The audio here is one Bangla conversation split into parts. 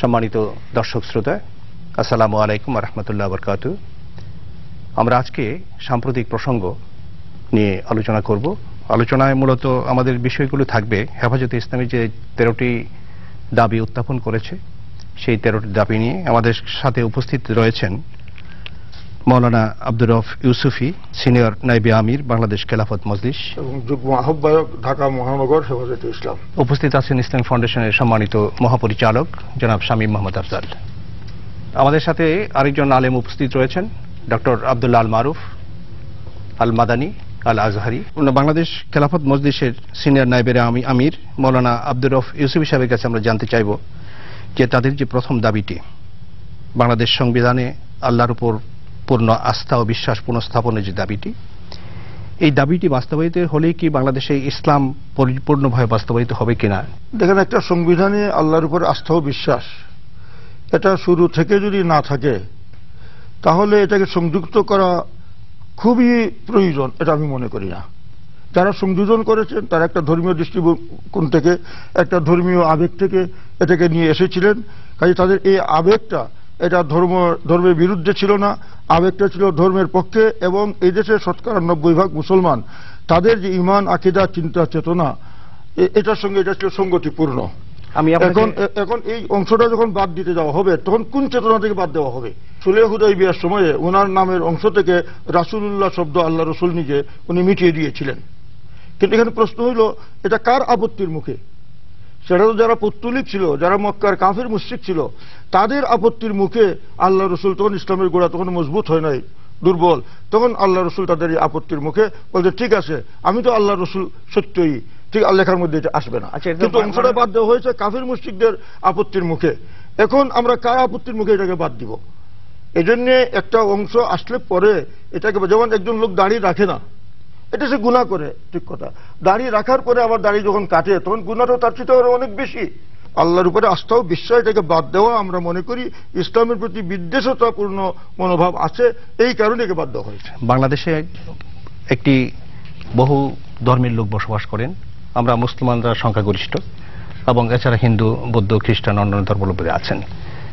সম্মানিত দর্শক শ্রোতা, আসসালামু আলাইকুম রহমতুল্লাহ বরকাত আমরা আজকে সাম্প্রতিক প্রসঙ্গ নিয়ে আলোচনা করব। আলোচনায় মূলত আমাদের বিষয়গুলো থাকবে, হেফাজতে ইসলামী যে তেরোটি দাবি উত্থাপন করেছে, সেই তেরোটি দাবি নিয়ে আমাদের সাথে উপস্থিত রয়েছেন মৌলানা আব্দুর রফ ইউসুফি সিনিয়র নাইবে আমির বাংলাদেশ খেলাফত মজলিস। এবং যুগ্ম আহ্বায়ক ঢাকা মহানগর হেফাজতে ইসলাম। উপস্থিত আছেন ইসলাম ফাউন্ডেশনের সম্মানিত মহাপরিচালক জনাব শামীম মোহাম্মদ আফজাল। আমাদের সাথে আরেকজন আলেম উপস্থিত রয়েছেন ডক্টর আব্দুল্লাহ আল মারুফ আল মাদানি আল আজহারি। বাংলাদেশ খেলাফত মজলিসের সিনিয়র নাইবের আমি আমির মৌলানা আব্দুর রফ ইউসুফি সাহেবের কাছে আমরা জানতে চাইব যে তাদের যে প্রথম দাবিটি বাংলাদেশ সংবিধানে আল্লাহর উপর পূর্ণ আস্থা ও বিশ্বাস পুনঃস্থাপনের যে দাবিটি, এই দাবিটি বাস্তবায়িত হলেই কি বাংলাদেশে ইসলাম পরিপূর্ণভাবে বাস্তবায়িত হবে কিনা? দেখেন, একটা সংবিধানে আল্লাহর উপর আস্থা ও বিশ্বাস, এটা শুরু থেকে যদি না থাকে, তাহলে এটাকে সংযুক্ত করা খুবই প্রয়োজন, এটা আমি মনে করি না। যারা সংযোজন করেছেন, তারা একটা ধর্মীয় দৃষ্টিকোণ থেকে, একটা ধর্মীয় আবেগ থেকে এটাকে নিয়ে এসেছিলেন। কাজে তাদের এই আবেগটা এটা ধর্ম ধর্মের বিরুদ্ধে ছিল না আবেগটা ছিল ধর্মের পক্ষে এবং এই দেশের শতকরা নব্বই ভাগ মুসলমান। তাদের যে ইমান আকিদা চিন্তা চেতনা এটার সঙ্গে এটা ছিল সঙ্গতিপূর্ণ। আমি এখন এখন এই অংশটা যখন বাদ দিতে যাওয়া হবে তখন কোন চেতনা থেকে বাদ দেওয়া হবে? সুলে হুদাই বিয়ার সময়ে ওনার নামের অংশ থেকে রাসুলুল্লাহ শব্দ আল্লাহ রসুল নিজে উনি মিটিয়ে দিয়েছিলেন। কিন্তু এখানে প্রশ্ন হইল এটা কার আপত্তির মুখে? সেটা তো যারা পত্তলিক ছিল যারা মক্কার কাফের মুশ্রিক ছিল তাদের আপত্তির মুখে আল্লাহ রসুল তখন ইসলামের গোড়া তখন মজবুত হয় নাই দুর্বল। তখন আল্লাহ রসুল তাদের এই আপত্তির মুখে বলতে ঠিক আছে আমি তো আল্লাহ রসুল সত্যই ঠিক লেখার মধ্যে এটা আসবে না। আচ্ছা, কিন্তু অংশটা বাদ দেওয়া হয়েছে কাফের মুশ্রিকদের আপত্তির মুখে। এখন আমরা কার আপত্তির মুখে এটাকে বাদ দিব? এই জন্যে একটা অংশ আসলে পরে এটাকে যেমন একজন লোক দাঁড়িয়ে রাখে না এটা সে গুণা করে ঠিক কথা। দাঁড়িয়ে রাখার পরে আবার দাঁড়িয়ে যখন কাটে, তখন গুণাটাও তার চেয়ে আরও অনেক বেশি। আল্লাহর উপরে আস্থা ও বিশ্বাস এটাকে বাদ দেওয়া আমরা মনে করি ইসলামের প্রতি বিদ্বেষতাপূর্ণ মনোভাব আছে, এই কারণে একে বাদ দেওয়া হয়েছে। বাংলাদেশে একটি বহু ধর্মের লোক বসবাস করেন। আমরা মুসলমানরা সংখ্যাগরিষ্ঠ এবং এছাড়া হিন্দু, বৌদ্ধ, খ্রিস্টান, অন্যান্য ধর্মাবলম্বী আছেন।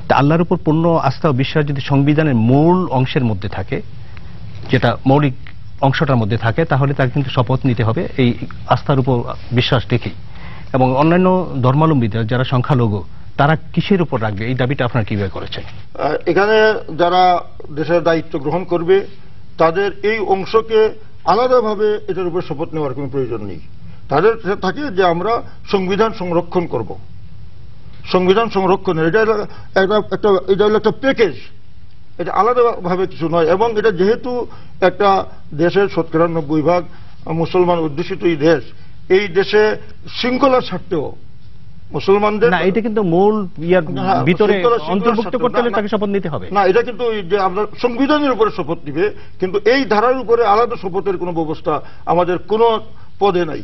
তা আল্লাহর উপর পূর্ণ আস্থা ও বিশ্বাস যদি সংবিধানের মূল অংশের মধ্যে থাকে, যেটা মৌলিক অংশটার মধ্যে থাকে, তাহলে তাকে কিন্তু শপথ নিতে হবে এই আস্থার উপর বিশ্বাস রেখেই। এবং অন্যান্য ধর্মাবলম্বীদের যারা সংখ্যালঘু, তারা কিসের উপর রাখবে? এই দাবিটা আপনার কীভাবে করেছেন? এখানে যারা দেশের দায়িত্ব গ্রহণ করবে, তাদের এই অংশকে আলাদাভাবে এটার উপর শপথ নেওয়ার কোনো প্রয়োজন নেই। তাদের থাকে যে আমরা সংবিধান সংরক্ষণ করব। সংবিধান সংরক্ষণের এটা একটা এটা হলো একটা প্যাকেজ এটা আলাদাভাবে কিছু নয় এবং এটা যেহেতু একটা দেশের শতকরা নব্বই ভাগ মুসলমান অধ্যুষিত এই দেশ এই দেশে শৃঙ্খলার স্বার্থেও মুসলমানদের না এটা কিন্তু মূল ইয়ার ভিতরে অন্তর্ভুক্ত করতে হলে। তাকে শপথ নিতে হবে না এটা কিন্তু যে আপনার সংবিধানের উপরে শপথ নিবে কিন্তু এই ধারার উপরে আলাদা শপথের কোনো ব্যবস্থা আমাদের কোনো পদে নাই।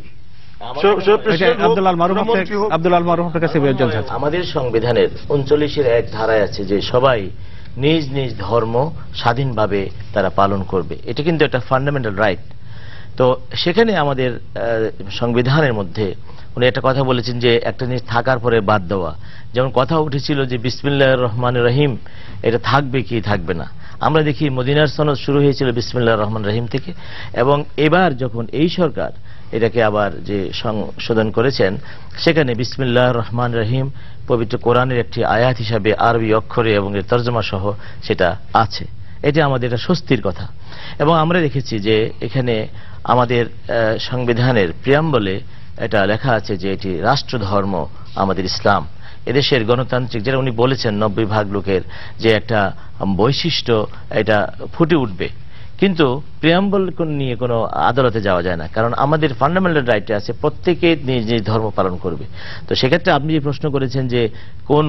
আমাদের সংবিধানের উনচল্লিশের এক ধারায় আছে যে সবাই নিজ নিজ ধর্ম স্বাধীনভাবে তারা পালন করবে। এটা কিন্তু একটা ফান্ডামেন্টাল রাইট তো সেখানে আমাদের সংবিধানের মধ্যে উনি একটা কথা বলেছেন যে একটা জিনিস থাকার পরে বাদ দেওয়া। যেমন কথা উঠেছিল যে বিসমিল্লাহ রহমান রহিম, এটা থাকবে কি থাকবে না। আমরা দেখি মদিনার সনদ শুরু হয়েছিল বিসমিল্লাহ রহমান রহিম থেকে। এবং এবার যখন এই সরকার এটাকে আবার যে সংশোধন করেছেন, সেখানে বিসমিল্লাহ রহমান রহিম পবিত্র কোরআনের একটি আয়াত হিসাবে আরবি অক্ষরে এবং এর তর্জমা সহ সেটা আছে। এটা আমাদের একটা স্বস্তির কথা। এবং আমরা দেখেছি যে এখানে আমাদের সংবিধানের প্রিয়াম্বলে এটা লেখা আছে যে এটি রাষ্ট্রধর্ম আমাদের ইসলাম। এদেশের গণতান্ত্রিক, যেটা উনি বলেছেন নব্বই ভাগ লোকের যে একটা বৈশিষ্ট্য, এটা ফুটে উঠবে। কিন্তু প্রিয়াম্বল নিয়ে কোনো আদালতে যাওয়া যায় না। কারণ আমাদের ফান্ডামেন্টাল রাইটে আছে, প্রত্যেকে নিজ নিজ ধর্ম পালন করবে। তো সেক্ষেত্রে আপনি যে প্রশ্ন করেছেন যে কোন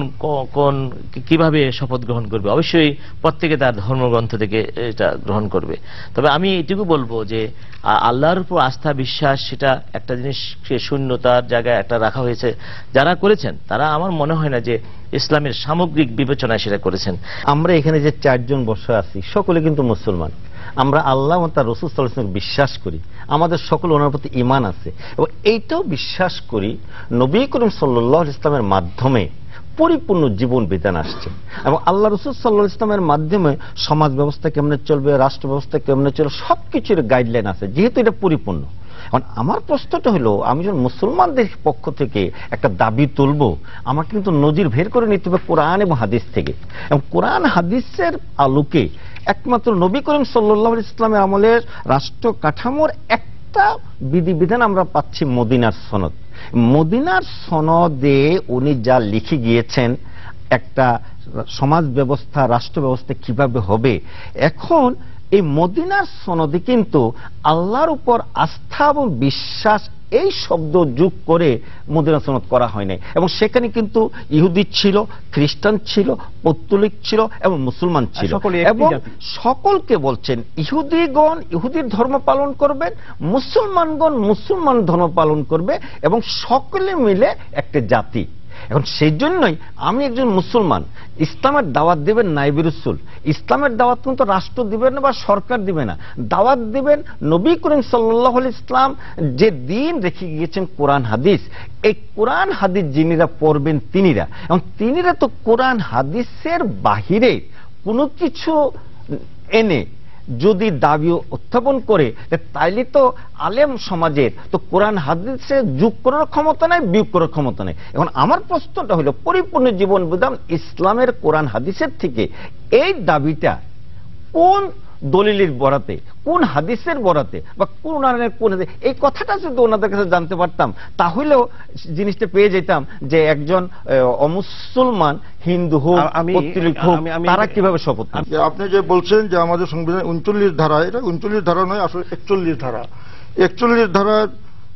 কোন, কীভাবে শপথ গ্রহণ করবে, অবশ্যই প্রত্যেকে তার ধর্মগ্রন্থ থেকে এটা গ্রহণ করবে। তবে আমি এটুকু বলব যে আল্লাহর উপর আস্থা, বিশ্বাস, সেটা একটা জিনিস শূন্যতার জায়গায় একটা রাখা হয়েছে। যারা করেছেন, তারা আমার মনে হয় না যে ইসলামের সামগ্রিক বিবেচনায় সেটা করেছেন। আমরা এখানে যে চারজন বসে আছি, সকলে কিন্তু মুসলমান। আমরা আল্লাহ ও তার রসুল সাল্লাহামকে বিশ্বাস করি। আমাদের সকল ওনার প্রতি ইমান আছে। এবং এইটাও বিশ্বাস করি নবী করিম সাল্লাহ ইসলামের মাধ্যমে পরিপূর্ণ জীবন বিধান আসছে। এবং আল্লাহ রসুল সাল্লাহ ইসলামের মাধ্যমে সমাজ ব্যবস্থা কেমনে চলবে, রাষ্ট্র ব্যবস্থা কেমনে চলবে, সবকিছুর গাইডলাইন আছে, যেহেতু এটা পরিপূর্ণ। এখন আমার প্রশ্নটা হলো, আমি যখন মুসলমানদের পক্ষ থেকে একটা দাবি তুলব, আমাকে কিন্তু নজির বের করে নিতে হবে কোরআন এবং হাদিস থেকে। এবং কোরআন হাদিসের আলোকে একমাত্র নবী করিম সাল্লাহ ইসলামের আমলের রাষ্ট্র কাঠামোর একটা বিধিবিধান আমরা পাচ্ছি মদিনার সনদ। মদিনার সনদে উনি যা লিখে গিয়েছেন, একটা সমাজ ব্যবস্থা, রাষ্ট্র ব্যবস্থা কীভাবে হবে, এখন এই মদিনার সনদে কিন্তু আল্লাহর উপর আস্থা এবং বিশ্বাস এই শব্দ যোগ করে মদিনা সনদ করা হয় নাই। এবং সেখানে কিন্তু ইহুদি ছিল খ্রিস্টান ছিল পত্তলিক ছিল এবং মুসলমান ছিল। এবং সকলকে বলছেন ইহুদিগণ ইহুদির ধর্ম পালন করবেন মুসলমানগণ মুসলমান ধর্ম পালন করবে এবং সকলে মিলে একটা জাতি। এখন সেই জন্যই আমি একজন মুসলমান। ইসলামের দাওয়াত দেবেন নাইবি রসুল। ইসলামের দাওয়াত কিন্তু রাষ্ট্র দিবেন না বা সরকার দিবে না। দাওয়াত দিবেন নবী করিম সাল্লাহ ইসলাম যে দিন রেখে গিয়েছেন কোরআন হাদিস। এই কোরআন হাদিস যিনিরা পড়বেন তিনিরা। এবং তিনিরা তো কোরআন হাদিসের বাহিরে কোনো কিছু এনে যদি দাবি উত্থাপন করে তাইলে তো আলেম সমাজের, তো কোরআন হাদিসে যুগ করার ক্ষমতা নাই, বিয়োগ করার ক্ষমতা নাই। এখন আমার প্রশ্নটা হলো, পরিপূর্ণ জীবন বিধান ইসলামের কোরআন হাদিসের থেকে এই দাবিটা কোন দলিলের বরাতে কোন হাদিসের বরাতে বা কোন কোন হাদিস- এই কথাটা যদি ওনাদের কাছে জানতে পারতাম তাহলেও জিনিসটা পেয়ে যেতাম যে একজন আহ, অমুসলমান হিন্দু হোক তারা কীভাবে শপথ আপনি যে বলছেন যে আমাদের সংবিধান উনচল্লিশ ধারা এটা উনচল্লিশ ধারা নয় আসলে একচল্লিশ ধারা। একচল্লিশ ধারার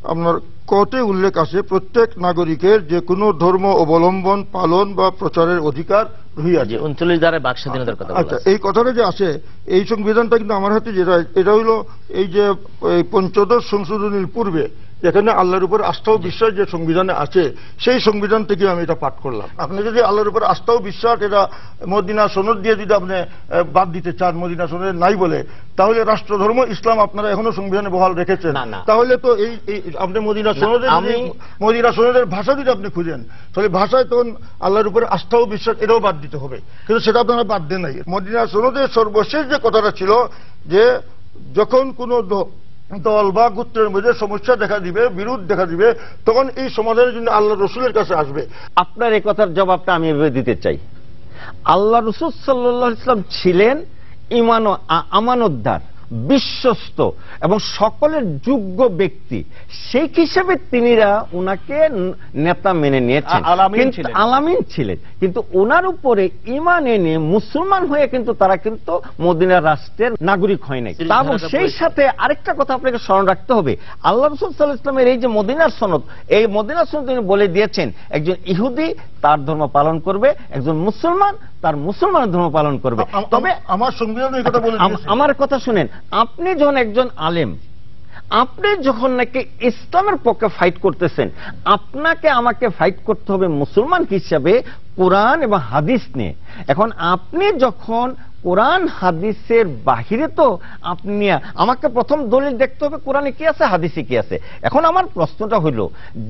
আপনার কতে উল্লেখ আছে প্রত্যেক নাগরিকের যে কোনো ধর্ম অবলম্বন পালন বা প্রচারের অধিকার রহিয়াছে। উনচল্লিশ ধারায় বাক স্বাধীনতার কথা আচ্ছা এই কথাটা যে আছে এই সংবিধানটা কিন্তু আমার হাতে যেটা এটা হইল এই যে পঞ্চদশ সংশোধনীর পূর্বে যেখানে আল্লাহর উপর আস্থা ও বিশ্বাস যে সংবিধানে আছে সেই সংবিধান থেকে আমি এটা পাঠ করলাম। আপনি যদি আল্লাহর উপর আস্থা ও বিশ্বাস এটা মদিনা সনদ দিয়ে যদি আপনি বাদ দিতে চান মদিনা সনদ নাই বলে তাহলে রাষ্ট্রধর্ম ইসলাম আপনারা এখনও সংবিধানে বহাল রেখেছেন। তাহলে তো এই আপনি মদিনা সনদে আমি- মদিনা সনদের ভাষা যদি আপনি খুঁজেন তাহলে ভাষায় তখন আল্লাহর উপর আস্থা ও বিশ্বাস এটাও বাদ দিতে হবে। কিন্তু সেটা আপনারা বাদ দেন নাই। মদিনা সনদের সর্বশেষ যে কথাটা ছিল যে যখন কোনো দল বা গোত্রের মধ্যে সমস্যা দেখা দিবে, বিরোধ দেখা দিবে, তখন এই সমাধানের জন্য আল্লাহ রসুলের কাছে আসবে। আপনার এই কথার জবাবটা আমি এভাবে দিতে চাই। আল্লাহ রসুল সাল্লাহ ইসলাম ছিলেন ইমান আমানতদার। বিশ্বস্ত এবং সকলের যোগ্য ব্যক্তি। সেই হিসেবে তিনিরা উনাকে ন- নেতা মেনে নিয়েছেন। আলামিন কিন্তু ছিলেন। আলামিন ছিলেন। কিন্তু ওনার উপরে ইমান এনে মুসলমান হয়ে কিন্তু তারা কিন্তু মদিনা রাষ্ট্রের নাগরিক হয় নাই। তিরিশ তা সেই সাথে আরেকটা কথা আপনাকে স্মরণ রাখতে হবে। আল্লাহ রসুল সাল্লাহ ইসলামের এই যে মদিনার সনদ এই মদিনার সনদ তিনি বলে দিয়েছেন একজন ইহুদি তার ধর্ম পালন করবে একজন মুসলমান তার মুসলমান ধর্ম পালন করবে। তবে আমার সংবিধান কথা বলে আমার কথা শুনেন আপনি যখন একজন আলেম আপনি যখন নাকি ইসলামের পক্ষে ফাইট করতেছেন আপনাকে আমাকে ফাইট করতে হবে মুসলমান হিসাবে কোরআন এবং হাদিস নিয়ে। এখন আপনি যখন কোরআন হাদিসের বাহিরে তো আপনি আমাকে প্রথম দলিল দেখতে হবে কোরআনে কি আছে হাদিসে কি আছে। এখন আমার প্রশ্নটা হইল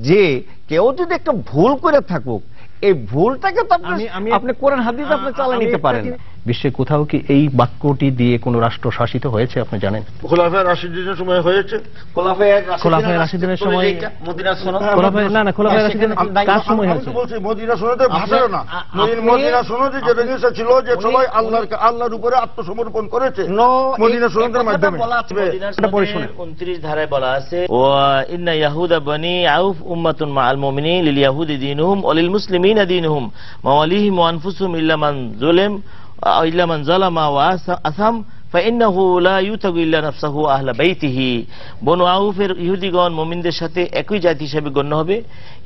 যে কেউ যদি একটা ভুল করে থাকুক এই ভুলটাকে তো আপনি আপনি কোরআন হাদিস আপনি চালিয়ে আমি নিতে পারেন। বিশ্বে কোথাও কি এই বাক্যটি দিয়ে কোনো রাষ্ট্র শাসিত হয়েছে আপনি জানেন? খোলাফায় রাশিদিনের সময় হয়েছে। খোলাফায়ে রাশিদিনের সময় মদিনার না, না, খোলাফায়ে রাশিদিনের আমি- কার সময় হয়েছে? মদিনা সনদের ভাষাও না। আ- মদিন- আপনি- মদিনা সনদে যে আপনি- ছিল যে সবাই আল্লাহর আল্লাহর উপরে আত্মসমর্পণ করেছে। No, মদিনা সনদের মাধ্যমে। বলা আছে মদিনার এটা পড়ে সনদের 29 ধারায় বলা আছে ওয়া ইন্না ইয়াহুদা বনি আউফ উম্মাতুন মাআল মুমিনিন লিল ইয়াহুদি দীনুহুম ওয়া লিল মুসলিমিনা দীনুহুম। মাওয়ালিহিম ওয়া আনফুসুহুম ইল্লা মান যুলিম আও ইল্লা মান যালামা ওয়া আসা- আসাম فإنه لا يتق إلا نفسه أهل بيته বনু আউফের ইহুদিগণ মুমিনদের সাথে একই জাতি হিসেবে গণ্য হবে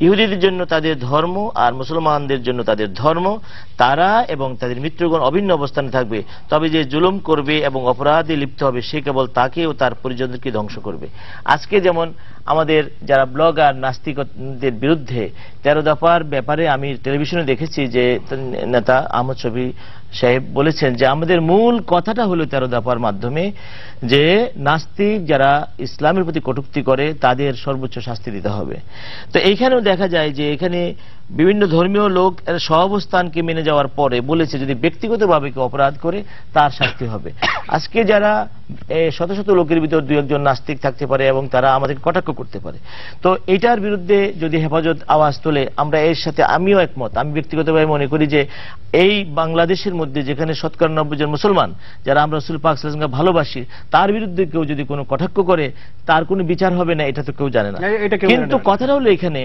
ইহুদিদের জন্য তাদের ধর্ম আর মুসলমানদের জন্য তাদের ধর্ম, তারা এবং তাদের মিত্রগণ অভিন্ন অবস্থানে থাকবে। তবে যে জুলুম করবে এবং অপরাধে লিপ্ত হবে, সে কেবল তাকে ও তার পরিজনদেরকে ধ্বংস করবে। আজকে যেমন আমাদের যারা ব্লগার, নাস্তিকদের বিরুদ্ধে তেরো দফার ব্যাপারে আমি টেলিভিশনে দেখেছি যে নেতা আহমদ শফি সাহেব বলেছেন যে, আমাদের মূল কথাটা হলো তেরো দফার মাধ্যমে যে নাস্তিক যারা ইসলামের প্রতি কটুক্তি করে, তাদের সর্বোচ্চ শাস্তি দিতে হবে। তো এইখানেও দেখা যায় যে এখানে বিভিন্ন ধর্মীয় লোক এর সহাবস্থানকে মেনে যাওয়ার পরে বলেছে যদি ব্যক্তিগতভাবে কেউ অপরাধ করে তার শাস্তি হবে। আজকে যারা শত শত লোকের ভিতর দু একজন নাস্তিক থাকতে পারে এবং তারা আমাদেরকে কটাক্ষ করতে পারে। তো এটার বিরুদ্ধে যদি হেফাজত আওয়াজ তোলে আমরা এর সাথে আমিও একমত। আমি ব্যক্তিগতভাবে মনে করি যে এই বাংলাদেশের মধ্যে যেখানে শতকরা নব্বই জন মুসলমান যারা আমরা রসুল পাক ওয়াসাল্লামকে ভালোবাসি তার বিরুদ্ধে কেউ যদি কোনো কটাক্ষ করে তার কোনো বিচার হবে না এটা তো কেউ জানে না। কিন্তু কথাটা হলো এখানে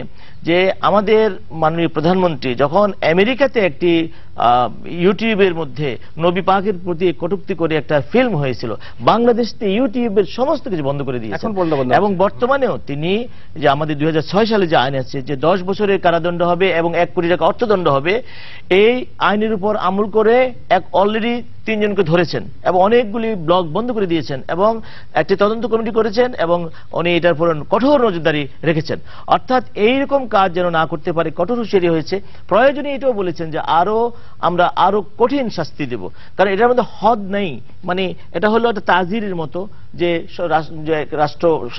যে আমাদের মাননীয় প্রধানমন্ত্রী যখন আমেরিকাতে একটি ইউটিউবের মধ্যে নবী পাকের প্রতি কটুক্তি করে একটা ফিল্ম হয়েছিল বাংলাদেশ ইউটিউবের সমস্ত কিছু বন্ধ করে দিয়েছে এবং বর্তমানেও তিনি যে আমাদের দুই হাজার ছয় সালে যে আইন আছে যে দশ বছরের কারাদণ্ড হবে এবং এক কোটি টাকা অর্থদণ্ড হবে এই আইনের উপর আমল করে এক অলরেডি তিনজনকে ধরেছেন এবং অনেকগুলি ব্লক বন্ধ করে দিয়েছেন এবং একটি তদন্ত কমিটি করেছেন এবং উনি এটার উপর কঠোর নজরদারি রেখেছেন। অর্থাৎ এইরকম কাজ যেন না করতে পারে, কঠোর হুঁশিয়ারি হয়েছে। প্রয়োজনে এটাও বলেছেন যে আরও আমরা আরও কঠিন শাস্তি দেব। কারণ এটার মধ্যে হদ নেই। মানে এটা হলো একটা তাজিরের মতো। যে রাষ্ট্র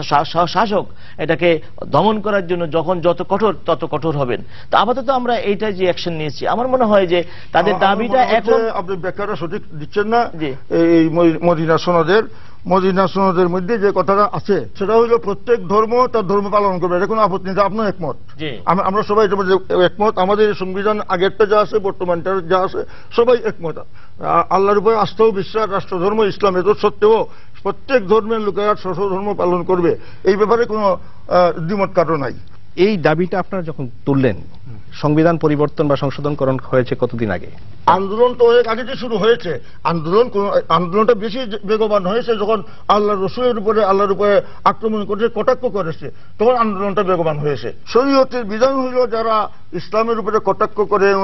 শাসক এটাকে দমন করার জন্য যখন যত কঠোর তত কঠোর হবেন। তা আপাতত আমরা এইটা যে অ্যাকশন নিয়েছি। আমার মনে হয় যে তাদের দাবিটা এখন আপনি ব্যাখ্যাটা সঠিক দিচ্ছেন না। যে এই মদিনা সনদের মদিনা সনদের মধ্যে যে কথাটা আছে সেটা হলো প্রত্যেক ধর্ম তার ধর্ম পালন করবে। এটা কোনো আপত্তি নেই আপনার একমত। আমরা সবাই একমত আমাদের সংবিধান আগেরটা যা আছে বর্তমানটা যা আছে সবাই একমত। আল্লাহর উপরে আস্থা ও বিশ্বাস রাষ্ট্রধর্ম ইসলাম এত সত্ত্বেও প্রত্যেক ধর্মের লোকেরা স্ব স্ব ধর্ম পালন করবে। এই ব্যাপারে কোনো দ্বিমত কারও নাই। এই দাবিটা আপনারা যখন তুললেন, সংবিধান পরিবর্তন বা সংশোধনকরণ হয়েছে কতদিন আগে? আন্দোলন তো অনেক আগে শুরু হয়েছে, আন্দোলন আন্দোলনটা বেশি বেগবান হয়েছে যখন আল্লাহ রসুলের উপরে আল্লাহর উপরে আক্রমণ করেছে, কটাক্ষ করেছে, তখন আন্দোলনটা বেগবান হয়েছে। শরীয়তের বিধান হইল যারা ইসলামের উপরে কটাক্ষ করে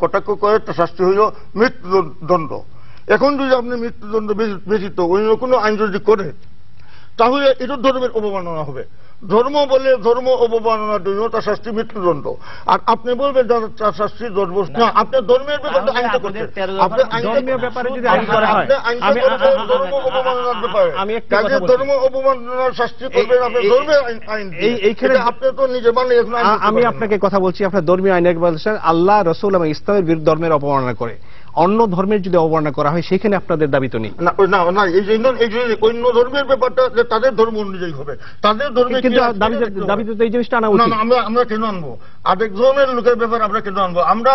কটাক্ষ করে, তার শাস্তি হইল মৃত্যুদণ্ড। এখন যদি আপনি মৃত্যুদণ্ড ব্যতি- ব্যতীত অন্য কোনো আইন যদি করে, তাহলে এটা ধর্মের অবমাননা হবে। ধর্ম বলে ধর্ম অবমাননার জন্য তার শাস্তি মৃত্যুদণ্ড আর আপনি বলবেন তার শাস্তি দশ বছর। না আপনি ধর্মের ব্যাপারে আইনটা করছেন ধর্মীয় ব্যাপারে যদি আইন করা হয়, আমি- ধর্ম অবমাননার ব্যাপারে। কাজে ধর্ম অবমাননার শাস্তি করবেন আপনি ধর্মের আইন এই- এইখানে- আপনি তো নিজে মানে আমি আপনাকে কথা বলছি আপনার ধর্মীয় আইনের বলছেন আল্লাহ রসুল এবং ইসলামের বিরুদ্ধে ধর্মের অপমাননা করে। অন্য ধর্মের যদি অবমাননা করা হয় সেখানে আপনাদের দাবি তো নেই। না না না এই জন্য এই জন্য অন্য ধর্মের ব্যাপারটা তাদের ধর্ম অনুযায়ী হবে। তাদের ধর্মে কিন্তু আছে দাবি সেটা দেখতে হবে। দাবিতে তো এই জিনিসটা আনা উচিত না আমরা আমরা কেন আনব? আরেক ধর্মের লোকের ব্যাপারে আমরা কেন আনব? আমরা।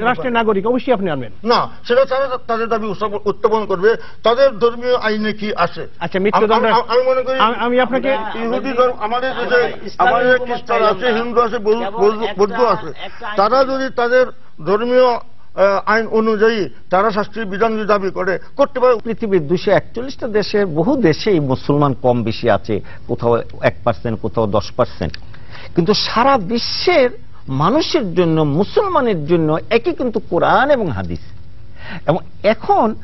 রাষ্ট্রের নাগরিক অবশ্যই আপনি আনবেন। না সেটা তারা তাদের দাবি উত্থাপন- করবে। তাদের ধর্মীয় আইনে কি আসে আচ্ছা, মৃত্যুদণ্ড- আম- মনে করি আমি- আপনাকে ইহুদি ধর্ম আমাদের দেশে ইসলামী আমাদের খ্রিস্টান আছে হিন্দু আছে বৌদ্ধ- আছে। তারা যদি তাদের ধর্মীয় আইন অনুযায়ী তারা শাস্ত্রীয় বিধান দাবি করে, করতে পারে। পৃথিবীর দুশো একচল্লিশটা দেশে, বহু দেশেই মুসলমান কম বেশি আছে, কোথাও এক পার্সেন্ট, কোথাও দশ পার্সেন্ট। কিন্তু সারা বিশ্বের মানুষের জন্য, মুসলমানের জন্য একই কিন্তু কোরআন এবং হাদিস। এবং এখন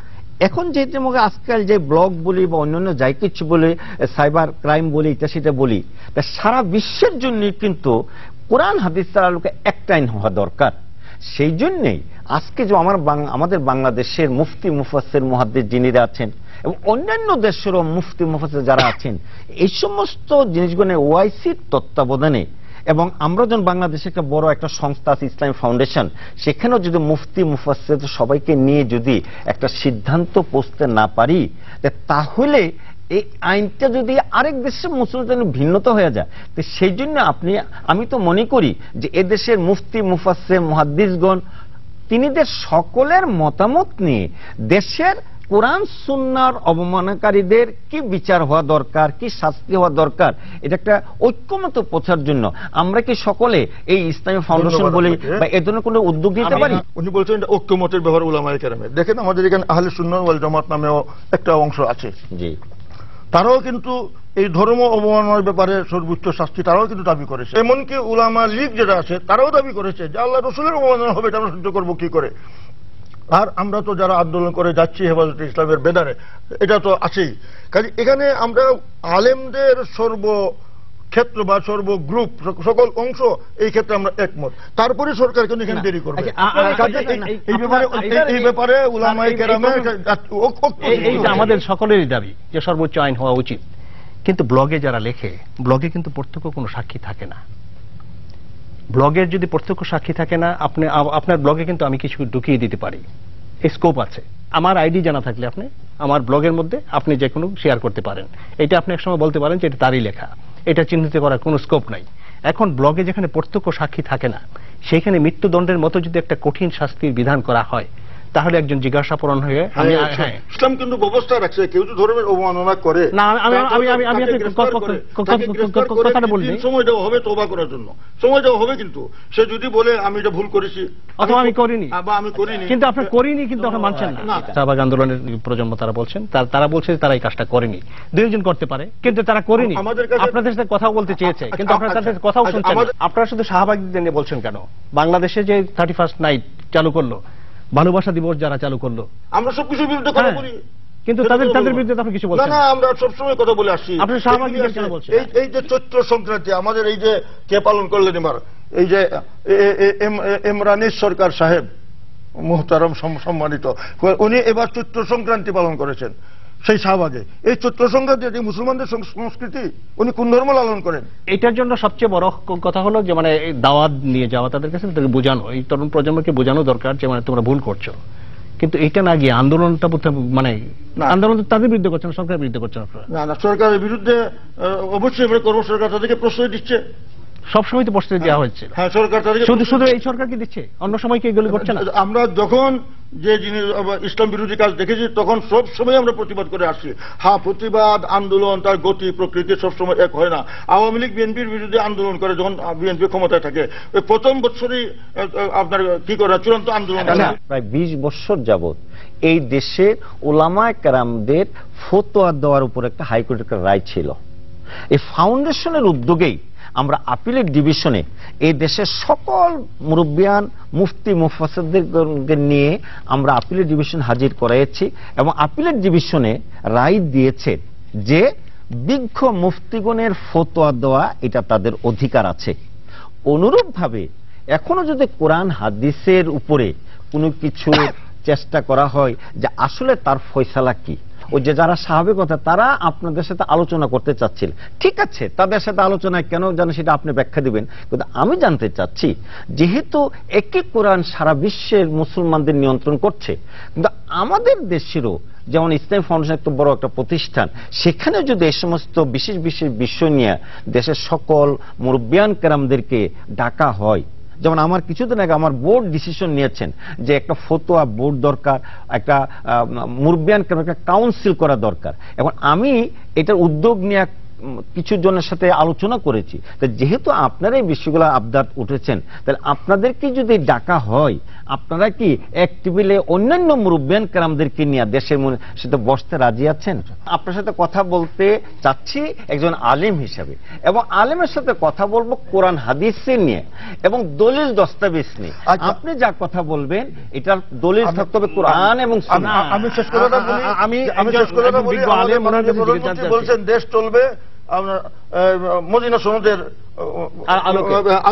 এখন যেহেতু আমাকে আজকাল যে ব্লগ বলি বা অন্যান্য যাই কিছু বলি, সাইবার ক্রাইম বলি, এটা সেটা বলি, তা সারা বিশ্বের জন্য কিন্তু কোরআন, হাদিস তারা লোকে একটা আইন হওয়া দরকার। সেই জন্যেই আজকে যে আমার আমাদের বাংলাদেশের মুফতি মুফাসের মহাদ্দের যিনিরা আছেন এবং অন্যান্য দেশেরও মুফতি মুফাসের যারা আছেন, এই সমস্ত জিনিসগুলো ওআইসির তত্ত্বাবধানে এবং আমরা যখন বাংলাদেশে একটা বড় একটা সংস্থা আছে, ইসলামী ফাউন্ডেশন, সেখানেও যদি মুফতি মুফাসের সবাইকে নিয়ে যদি একটা সিদ্ধান্ত পৌঁছতে না পারি তাহলে এই আইনটা যদি আরেক দেশের মুসলমানের ভিন্নতা হয়ে যায় তো সেই জন্য আপনি আমি তো মনে করি যে এদেশের মুফতি মুফাসে মহাদ্দিসগণ তিনিদের সকলের মতামত নিয়ে দেশের কোরআন সুন্নার অবমানকারীদের কি বিচার হওয়া দরকার কি শাস্তি হওয়া দরকার এটা একটা ঐক্যমত পৌঁছার জন্য আমরা কি সকলে এই ইসলামী ফাউন্ডেশন বলি বা এ ধরনের কোনো উদ্যোগ নিতে পারি? উনি বলছেন ঐক্যমতের ব্যবহার উলামায়ে কেরামের। দেখেন আমাদের এখানে আহলে সুন্নাহ ওয়াল জামাত নামেও একটা অংশ আছে। জি। তারাও কিন্তু এই ধর্ম অবমাননার ব্যাপারে সর্বোচ্চ শাস্তি তারাও কিন্তু দাবি করেছে। এমনকি উলামা লীগ যেটা আছে, তারাও দাবি করেছে যে আল্লাহ রসুলের অবমাননা হবে, এটা আমরা সহ্য করব কি করে? আর আমরা তো যারা আন্দোলন করে যাচ্ছি হেফাজত ইসলামের বেদারে, এটা তো আছেই। কাজে এখানে আমরা আলেমদের সর্ব ক্ষেত্র বা সর্ব গ্রুপ সকল অংশ এই ক্ষেত্রে আমরা একমত। তারপরে সরকার কেন এখানে দেরি করবে? এই- ব্যাপারে এই- ব্যাপারে এই আমাদের সকলেরই দাবি যে সর্বোচ্চ আইন হওয়া উচিত। কিন্তু ব্লগে যারা লেখে ব্লগে কিন্তু প্রত্যক্ষ কোনো সাক্ষী থাকে না। ব্লগের যদি প্রত্যক্ষ সাক্ষী থাকে না আপনি আপনার ব্লগে কিন্তু আমি কিছু ঢুকিয়ে দিতে পারি। স্কোপ আছে। আমার আইডি জানা থাকলে আপনি আমার ব্লগের মধ্যে আপনি যে কোনো শেয়ার করতে পারেন। এটা আপনি একসময় বলতে পারেন যে এটা তারই লেখা। এটা চিহ্নিত করার কোনো স্কোপ নাই। এখন ব্লগে যেখানে প্রত্যক্ষ সাক্ষী থাকে না, সেখানে মৃত্যুদণ্ডের মতো যদি একটা কঠিন শাস্তির বিধান করা হয় তাহলে একজন জিজ্ঞাসাপরণ হয়ে আমি হ্যাঁ, হ্যাঁ। ইসলাম কিন্তু ব্যবস্থা রাখছে কেউ যদি ধর্মের অবমাননা করে। না, আমি- আমি- আমি- আমি- কথাটা দিন সময় দেওয়া হবে তোবা করার জন্য। সময় দেওয়া হবে কিন্তু। সে যদি বলে আমি এটা ভুল করেছি অথবা আমি করিনি। বা আমি করিনি। কিন্তু আপনার করিনি কিন্তু আপনার মানছেন না। শাহবাগ আন্দোলনের প্রজন্ম তারা বলছেন। তার- তারা বলছে তারা এই কাজটা করেনি। দুইজন করতে পারে কিন্তু তারা করেনি। আমাদের কাছে- আপনাদের সাথে কথা বলতে চেয়েছে কিন্তু আচ্ছা, আপনারা তাদের আচ্ছা, কথাও আচ্ছা, শুনছেন আপনারা শুধু শাহবাগীদের নিয়ে বলছেন কেন? বাংলাদেশে যে থার্টি ফার্স্ট নাইট চালু করল ভালোবাসা দিবস যারা চালু করল আমরা সবকিছুর বিরুদ্ধে কথা হ্যাঁ। বলি কিন্তু তাদের তাদের বিরুদ্ধে আপনি কিছু বলছেন না। আমরা সবসময় কথা বলে আসছি আপনি শাহবাগীদের কেন বলছেন? এই এই যে চৈত্র সংক্রান্তি আমাদের এই যে কে পালন করলেন এবার এই যে ইমরানের সরকার সাহেব মোহতারম সম- সম্মানিত উনি এবার চৈত্র সংক্রান্তি পালন করেছেন সেই শাহবাগে। এই চৈত্র সংক্রান্তি এটি মুসলমানদের সংস্কৃতি উনি কোন ধর্ম লালন করেন? এটার জন্য সবচেয়ে বড় কথা হলো যে মানে দাওয়াত নিয়ে যাওয়া তাদের কাছে তাদেরকে বোঝানো। এই তরুণ প্রজন্মকে বোঝানো দরকার যে মানে তোমরা ভুল করছ। কিন্তু এটা না গিয়ে আন্দোলনটা মানে না। আন্দোলন তাদের বিরুদ্ধে করছেন সরকারের বিরুদ্ধে করছেন আপনারা? না না সরকারের বিরুদ্ধে অবশ্যই এবার কর্ম সরকার তাদেরকে প্রশ্রয় দিচ্ছে। সবসময় তো প্রস্তুতি দেওয়া হচ্ছে হ্যাঁ সরকার শুধু শুধু এই সরকার কি দিচ্ছে? অন্য সময় কি এগুলো করছে না? আমরা যখন যে জিনিস ইসলাম বিরোধী কাজ দেখেছি তখন সব সময় আমরা প্রতিবাদ করে আসছি। হ্যাঁ প্রতিবাদ আন্দোলন তার গতি প্রকৃতি সব সময় এক হয় না। আওয়ামী লীগ বিএনপির বিরুদ্ধে আন্দোলন করে যখন বিএনপি ক্ষমতায় থাকে ওই প্রথম বছরই আপনার কি করে চূড়ান্ত আন্দোলন। প্রায় বিশ বছর যাবত এই দেশের ওলামায় কারামদের ফতোয়া দেওয়ার উপর একটা হাইকোর্টের রায় ছিল। এই ফাউন্ডেশনের উদ্যোগেই আমরা আপিলের ডিভিশনে এই দেশের সকল মুরব্বিয়ান মুফতি মুফাসদের নিয়ে আমরা আপিলের ডিভিশন হাজির করাইছি এবং আপিলের ডিভিশনে রায় দিয়েছে যে বিজ্ঞ মুফতিগণের ফতোয়া দেওয়া এটা তাদের অধিকার আছে। অনুরূপভাবে এখনও যদি কোরআন হাদিসের উপরে কোনো কিছু চেষ্টা করা হয় যে আসলে তার ফয়সালা কি ওই যে যারা স্বাভাবিক কথা, তারা আপনাদের সাথে আলোচনা করতে চাচ্ছিল। ঠিক আছে, তাদের সাথে আলোচনায় কেন যেন সেটা আপনি ব্যাখ্যা দিবেন? কিন্তু আমি জানতে চাচ্ছি, যেহেতু একই কোরআন সারা বিশ্বের মুসলমানদের নিয়ন্ত্রণ করছে, কিন্তু আমাদের দেশেরও যেমন ইসলাম ফাউন্ডেশন একটা বড় একটা প্রতিষ্ঠান, সেখানে যদি এই সমস্ত বিশেষ বিশেষ বিষয় নিয়ে দেশের সকল মুরব্বিয়ান কেরামদেরকে ডাকা হয় যেমন আমার কিছুদিন আগে আমার বোর্ড ডিসিশন নিয়েছেন যে একটা ফতোয়া বোর্ড দরকার, একটা মুরব্যান মুরব্বিয়ান একটা কাউন্সিল করা দরকার। এখন আমি এটার উদ্যোগ নিয়ে কিছু জনের সাথে আলোচনা করেছি। যেহেতু আপনারা এই বিষয়গুলো আবদার উঠেছেন তাহলে আপনাদেরকে যদি ডাকা হয় আপনারা কি এক টেবিলে অন্যান্য মুরব্বিয়ান কেরামদেরকে নিয়ে দেশের মনে সাথে বসতে রাজি আছেন? আপনার সাথে কথা বলতে চাচ্ছি একজন আলেম হিসাবে এবং আলেমের সাথে কথা বলব কোরআন হাদিসে নিয়ে এবং দলিল দস্তাবেজ নিয়ে। আচ্ছা। আপনি যা কথা বলবেন এটার দলিল থাকতে হবে কোরআন এবং আমি- আমি শেষ আ- আমি আমি শেষ জানতে বলছেন দেশ চলবে। মদিনা সনদের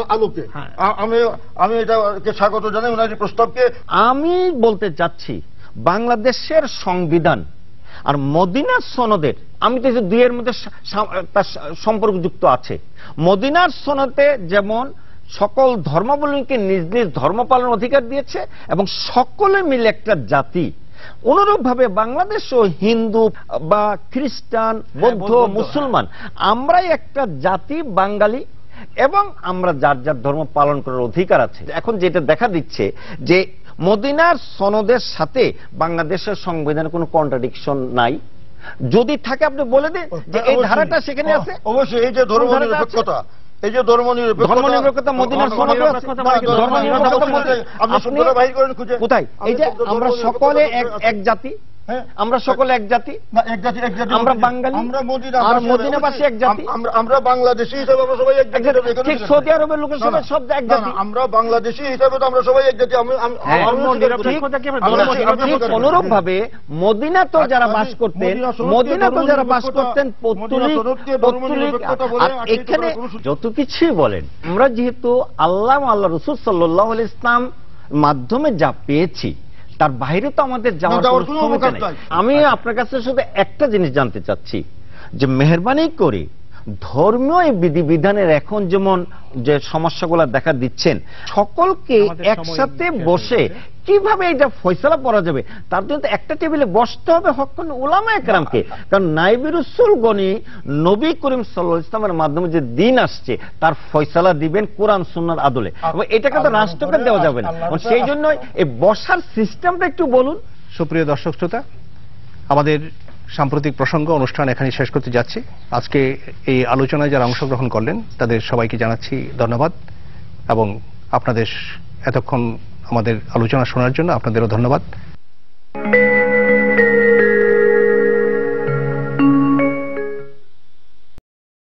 আলোকে। হ্যাঁ। আমি আমি এটাকে স্বাগত জানাই ওনার প্রস্তাবকে আমি বলতে চাচ্ছি বাংলাদেশের সংবিধান আর মদিনার সনদের আমি তো দুইয়ের মধ্যে তার সম্পর্কযুক্ত আছে মদিনার সনদে যেমন সকল ধর্মাবলম্বীকে নিজ নিজ ধর্ম পালনের অধিকার দিয়েছে এবং সকলে মিলে একটা জাতি অনুরূপভাবে বাংলাদেশও হিন্দু বা খ্রিস্টান বৌদ্ধ বৌদ্ধ, মুসলমান আমরাই একটা জাতি বাঙালি এবং আমরা যার যার ধর্ম পালন করার অধিকার আছে এখন যেটা দেখা দিচ্ছে যে মদিনার সনদের সাথে বাংলাদেশের সংবিধানে কোনো কন্ট্রাডিকশন নাই যদি থাকে আপনি বলে দিন যে এই। ধারাটা সেখানে আছে অবশ্যই এই যে ধর্ম? নিরপেক্ষতা এই যে ধর্ম নিরপেক্ষতা মদিনার না, মানে আপনি কোথায়? এই যে আমরা সকলে এক এক জাতি। আমরা সকলে এক জাতি? এক জাতি এক জাতি আমরা বাঙালি, আমরা মদিনা আর মদিনাবাসী এক জাতি। আমরা বাংলাদেশি হিসাবে আমরা সবাই এক জাতি। এখানে ঠিক সৌদি আরবের লোকের সবাই সব এক জাতি। আমরা বাংলাদেশি হিসাবে তো আমরা সবাই এক জাতি। হ্যাঁ, আমরা- অনুরূপভাবে মদিনা তো যারা বাস করতেন মদিনা তো যারা বাস করতেন এখানে যত কিছুই বলেন আমরা যেহেতু আল্লাহ আল্লাহ রসুল সাল্লাহ ইসলাম মাধ্যমে যা পেয়েছি তার বাইরে তো আমাদের যাওয়ার কোনো। আমি আপনার কাছে শুধু একটা জিনিস জানতে চাচ্ছি যে মেহরবানি করে ধর্মীয় বিধিবিধানের এখন যেমন যে সমস্যাগুলো দেখা দিচ্ছেন সকলকে একসাথে বসে কীভাবে এটা ফয়সলা করা যাবে? তার জন্য একটা টেবিলে বসতে হবে হকন ওলামা একরামকে। কারণ নাইবির রসুল গণি নবী করিম সাল্লাহ ইসলামের মাধ্যমে যে দিন আসছে তার ফয়সালা দিবেন কোরআন সুন্নার আদলে। এবং এটাকে তো রাষ্ট্রকে দেওয়া যাবে না। সেই জন্য এই বসার সিস্টেমটা একটু বলুন। সুপ্রিয় দর্শক শ্রোতা আমাদের সাম্প্রতিক প্রসঙ্গ অনুষ্ঠান এখানে শেষ করতে যাচ্ছি। আজকে এই আলোচনায় যারা অংশগ্রহণ করলেন, তাদের সবাইকে জানাচ্ছি ধন্যবাদ এবং আপনাদের এতক্ষণ আমাদের আলোচনা শোনার জন্য আপনাদেরও ধন্যবাদ।